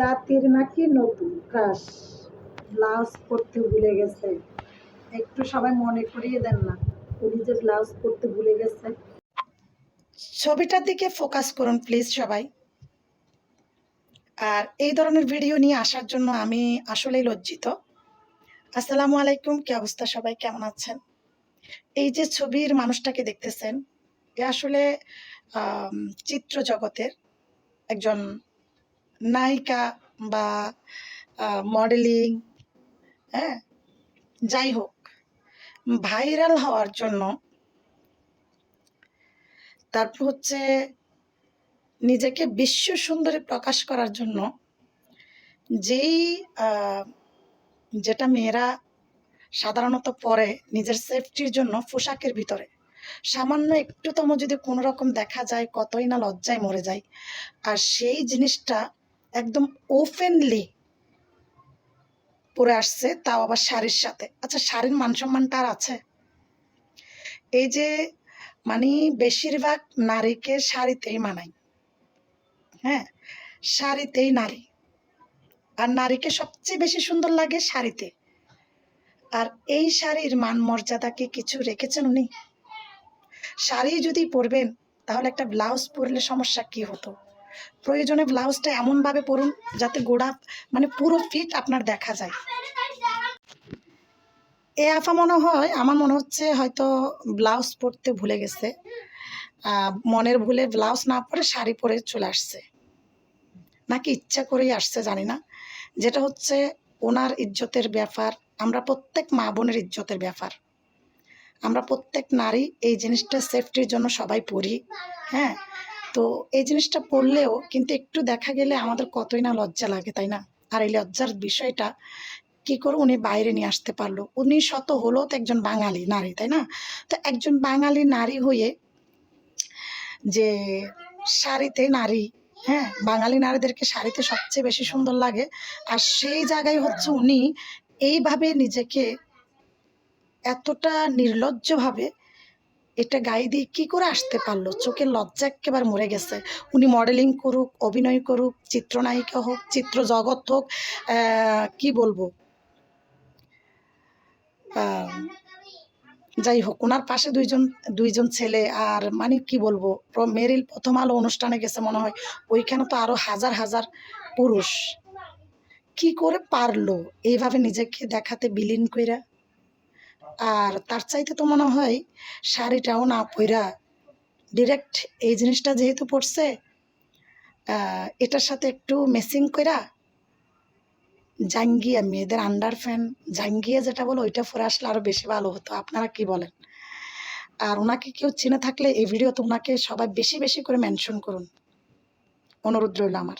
জাতির নাকি নতুন ক্রাশ? ব্লাউজ পরতে ভুলে গেছে। একটু সবাই মনে করিয়ে দেন না, উনি যে ব্লাউজ পরতে ভুলে গেছে। ছবিটার দিকে ফোকাস করুন প্লিজ সবাই। আর এই ধরনের ভিডিও নিয়ে আসার জন্য আমি আসলেই লজ্জিত। আসসালামু আলাইকুম, কি অবস্থা সবাই? কেমন আছেন? এই যে ছবির মানুষটাকে দেখতেছেন, এ আসলে চিত্র জগতের একজন নায়িকা বা মডেলিং হ্যাঁ যাই হোক ভাইরাল হওয়ার জন্য তারপর হচ্ছে নিজেকে বিশ্ব সুন্দরী প্রকাশ করার জন্য যেই যেটা মেয়েরা সাধারণত পরে নিজের সেফটির জন্য পোশাকের ভিতরে, সামান্য একটুতম যদি কোনো রকম দেখা যায় কতই না লজ্জায় মরে যায়, আর সেই জিনিসটা একদম ওপেনলি পরে আসছে, তাও আবার শাড়ির সাথে। আচ্ছা শাড়ির মান সম্মানটা আর আছে? এই যে মানে বেশিরভাগ নারীকে শাড়িতেই মানায় হ্যাঁ শাড়িতেই নারী। আর নারীকে সবচেয়ে বেশি সুন্দর লাগে শাড়িতে। আর এই শাড়ির মান মর্যাদা কি কিছু রেখেছেন উনি? শাড়ি যদি পরবেন, তাহলে একটা ব্লাউজ পরলে সমস্যা কি হতো? প্রয়োজনে ব্লাউজটা এমনভাবে পরুন যাতে গোড়া মানে পুরো ফিট আপনার দেখা যায়। এ আফা মনে হয়, আমার মনে হচ্ছে হয়তো ব্লাউজ পরতে ভুলে গেছে। মনের ভুলে ব্লাউজ না পরে শাড়ি পরে চলে আসছে। নাকি ইচ্ছা করেই আসছে জানি না। যেটা হচ্ছে ওনার ইজ্জতের ব্যাপার, আমরা প্রত্যেক মা বোনের ইজ্জতের ব্যাপার। আমরা প্রত্যেক নারী এই জিনিসটা সেফটির জন্য সবাই পড়ি হ্যাঁ? তো এই জিনিসটা পড়লেও কিন্তু একটু দেখা গেলে আমাদের কতই না লজ্জা লাগে, তাই না? আর এই লজ্জার বিষয়টা কি করে উনি বাইরে নিয়ে আসতে পারল? উনি শত হলো তো একজন বাঙালি নারী, তাই না? তো একজন বাঙালি নারী হয়ে যে শাড়িতে নারী হ্যাঁ? বাঙালি নারীদেরকে শাড়িতে সবচেয়ে বেশি সুন্দর লাগে। আর সেই জায়গায় হচ্ছে উনি এইভাবে নিজেকে এতটা নির্লজ্জভাবে এটা গায়ে দিয়ে কি করে আসতে পারল? চোখের লজ্জা একেবারে মরে গেছে। উনি মডেলিং করুক, অভিনয় করুক, চিত্রনায়িকা হোক চিত্র জগৎ হোক কি বলব? যাই হোক ওনার পাশে দুইজন দুইজন ছেলে আর মানে কি বলব? মেরিল প্রথম আলো অনুষ্ঠানে গেছে মনে হয়। ওইখানে তো আরও হাজার হাজার পুরুষ। কি করে পারল? এইভাবে নিজেকে দেখাতে বিলীন কইরা আর তার চাইতে তো মনে হয় শাড়িটাও না পইরা ডিরেক্ট এই জিনিসটা যেহেতু পড়ছে এটার সাথে একটু মেসিং কইরা জাঙ্গিয়া, মেয়েদের আন্ডার ফ্যান জাঙ্গিয়া যেটা বলো, ওইটা পরে আসলে আরও বেশি ভালো হতো। আপনারা কি বলেন? আর ওনাকে কেউ চিনে থাকলে এই ভিডিওতে ওনাকে সবাই বেশি বেশি করে মেনশন করুন। অনুরোধ রইল আমার।